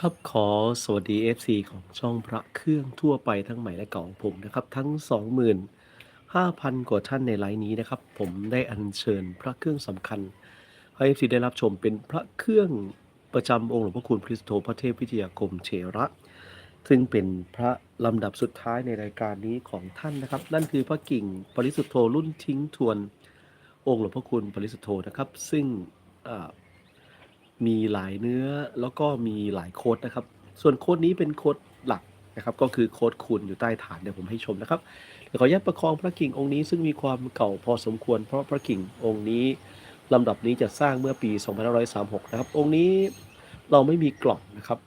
ครับขอสวัสดี FC ของช่องพระเครื่องทั่วไปทั้งใหม่และเก่าของผมนะครับ ทั้ง 25,000 กว่าท่านในไลน์นี้นะครับ ผมได้อัญเชิญพระเครื่องสำคัญให้ FC ได้รับชมเป็นพระเครื่องประจำองค์หลวงพ่อคุณคริสโตพระเทพวิทยาคมเถระ ซึ่งเป็นพระลำดับสุดท้ายในรายการนี้ของท่านนะครับ นั่นคือพระกิ่งปริสุทธโธรุ่นทิ้งทวนองค์หลวงพ่อคุณปริสุทธโธนะครับ ซึ่ง มีหลายเนื้อแล้วก็มีหลายโค้ดนะครับ ส่วนโค้ดนี้เป็นโค้ดหลักนะครับ ก็คือโค้ดคูณอยู่ใต้ฐานเดี๋ยวผมให้ชมนะครับเดี๋ยวขออนุญาตประคองพระกิ่งองค์นี้ซึ่งมีความเก่าพอสมควร เพราะพระกิ่งองค์นี้ลำดับนี้จะสร้างเมื่อปี 2536 นะครับ องค์นี้เราไม่มีกล่องนะครับ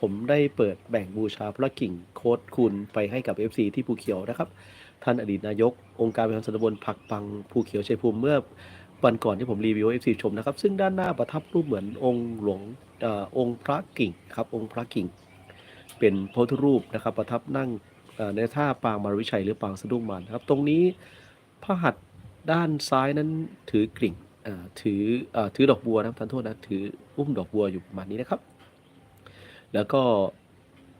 ผมได้เปิดแบ่งบูชาพระกิ่งโค้ดคูณไปให้กับ FC ที่ภูเขียวนะครับ ท่านอดีตนายก องค์การบริหารส่วนตำบลผักปังภูเขียวชัยภูมิเมื่อ วันก่อนที่ผมรีวิว FC ชมนะครับ ซึ่งด้านหน้าประทับรูปเหมือนองค์หลวงอองค์พระกิ่งครับ องค์พระกิ่ง เป็นพระพุทธรูปนะครับ ประทับนั่งในท่าปางมารวิชัยหรือปางสะดุ้งมารนครับ ตรงนี้พระหัตถ์ด้านซ้ายนั้นถือกลิ่งถือเอ่อถือดอกบัวนะครับท่านโทษนะถืออุ้มดอกบัวอยู่ประมาณนี้นะครับ แล้วก็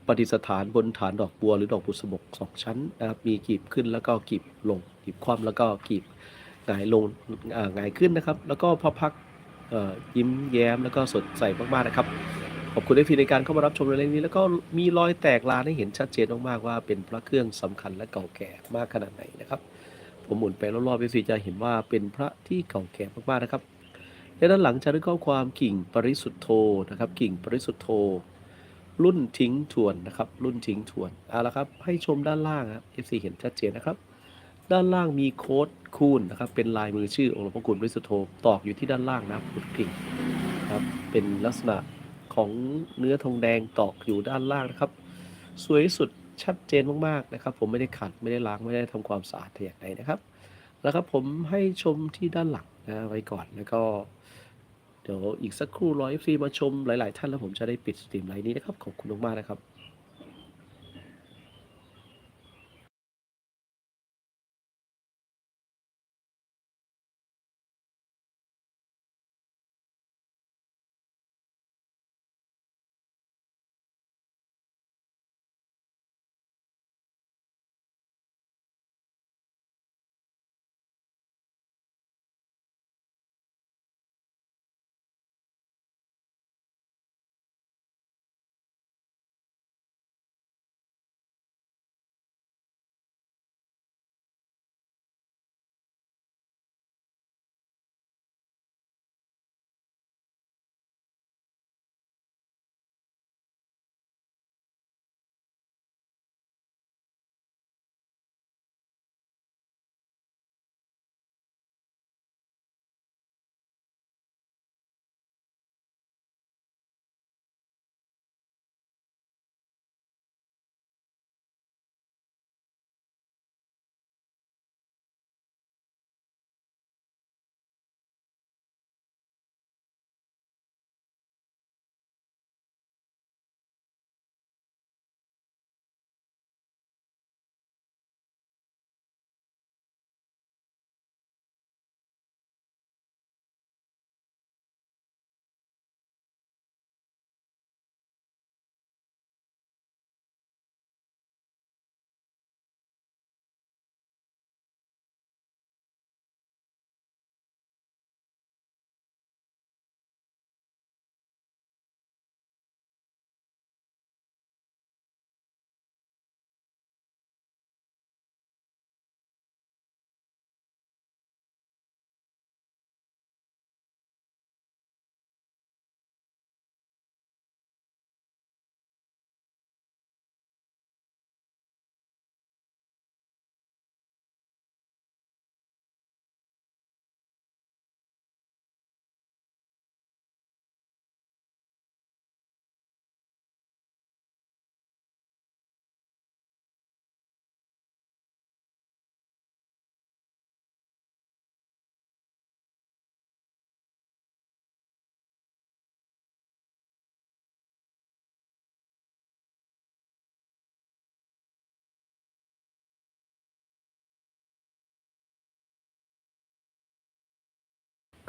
ปฏิสถานบนฐานดอกบัวหรือดอกบุษบกสองชั้นนะครับมีกีบขึ้นแล้วก็กีบลงกีบคว่ำแล้วก็กีบ หงายลงอ่าหงายขึ้นนะครับ แล้วก็พระพักยิ้มแย้มแล้วก็สดใสมากๆนะครับ ขอบคุณที่ฟีในการเข้ามารับชมในเรื่องนี้ แล้วก็มีรอยแตกลานให้เห็นชัดเจนมากๆว่าเป็นพระเครื่องสำคัญและเก่าแก่มากขนาดไหนนะครับ ผมหมุนไปรอบๆไปสีจะเห็นว่าเป็นพระที่เก่าแก่มากๆนะครับและด้านหลังจะได้ข้อความกิ่งปริสุทธโธนะครับ กิ่งปริสุทธโธรุ่นทิ้งทวนนะครับ รุ่นทิ้งทวนเอาละครับ ให้ชมด้านล่างครับ FC เห็นชัดเจนนะครับ ด้านล่างมีโค้ด คูณนะครับ เป็นลายมือชื่อองค์หลวงพ่อคุณบริสุทธโธตอกอยู่ที่ด้านล่างนะครับคุณกิ่งครับ เป็นลักษณะของเนื้อทองแดงตอกอยู่ด้านล่างนะครับ สวยสุดชัดเจนมากๆนะครับ ผมไม่ได้ขัดไม่ได้ล้างไม่ได้ทำความสะอาดแต่อย่างใดนะครับ แล้วครับผมให้ชมที่ด้านหลังนะไว้ก่อนแล้วก็ เดี๋ยวอีกสักครู่ร้อเอฟซีมาชมหลาย ๆ ท่านแล้วผมจะได้ปิดสตรีมไลน์นี้นะครับขอบคุณมากๆนะครับ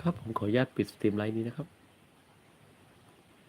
ครับผมขออนุญาตปิดสตรีมไลน์นี้นะครับ